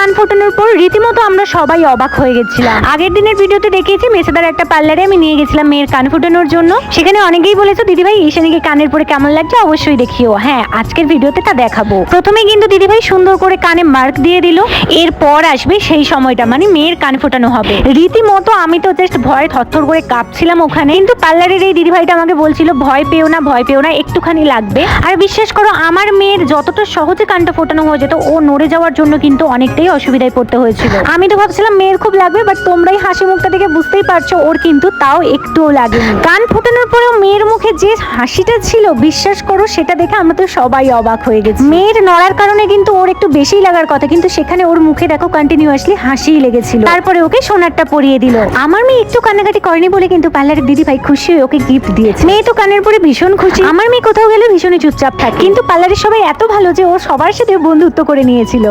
কান ফোটানোর পর রীতিমতো আমরা সবাই অবাক হয়ে গেছিলাম। আগের দিনের ভিডিওতে দেখিয়েছি মেসেদার একটা পার্লারে আমি নিয়ে গেছিলাম মেয়ের কান ফোটানোর জন্য। সেখানে অনেকেই বলেছ, দিদিভাই, ঈশানীকে কানের পরে কেমন লাগছে অবশ্যই দেখিও। হ্যাঁ আজকের ভিডিওতে তা দেখাবো। প্রথমে কিন্তু দিদিভাই সুন্দর করে কানে মার্ক দিয়ে দিল। এরপর আসবে সেই সময়টা মানে মেয়ের কান ফোটানো হবে। রীতিমতো আমি তো জাস্ট ভয়ে থরথর করে কাঁপছিলাম ওখানে। কিন্তু পার্লারের এই দিদিভাইটা আমাকে বলছিল, ভয় পেও না, ভয় পেও না, একটুখানি লাগবে। আর বিশ্বাস করো, আমার মেয়ের যতটা সহজে কানটা ফোটানো হয়ে যেত, ও নড়ে যাওয়ার জন্য কিন্তু অনেকটাই অসুবিধায় পড়তে হয়েছিল। আমি তো ভাবছিলাম মেয়ের খুব লাগবে বাট তোমরাই হাসি মুখটা দেখে বুঝতেই পারছ, ওর কিন্তু তাও একটুও লাগেনি। কান ফোটানোর পরেও মেয়ের মুখে যে হাসিটা ছিল, বিশ্বাস করো, সেটা দেখে আমরা তো সবাই অবাক হয়ে গেছি। মেয়ের নড়ার কারণে কিন্তু ওর একটু বেশিই লাগার কথা, কিন্তু সেখানে ওর মুখে দেখো কন্টিনিউয়াসলি হাসিই লেগেছিল। তারপরে ওকে সোনারটা পরিয়ে দিল। আমার মেয়ে একটু কান্নাকাটি করেনি বলে কিন্তু পার্লারের দিদি ভাই খুশি হয়ে ওকে গিফট দিয়েছে। মেয়ে তো কানের পরে ভীষণ খুশি। আমার মেয়ে কোথাও গেলে ভীষণই চুপচাপ থাকে, কিন্তু পার্লারের সবাই এত ভালো যে ও সবার সাথে বন্ধুত্ব করে নিয়েছিল।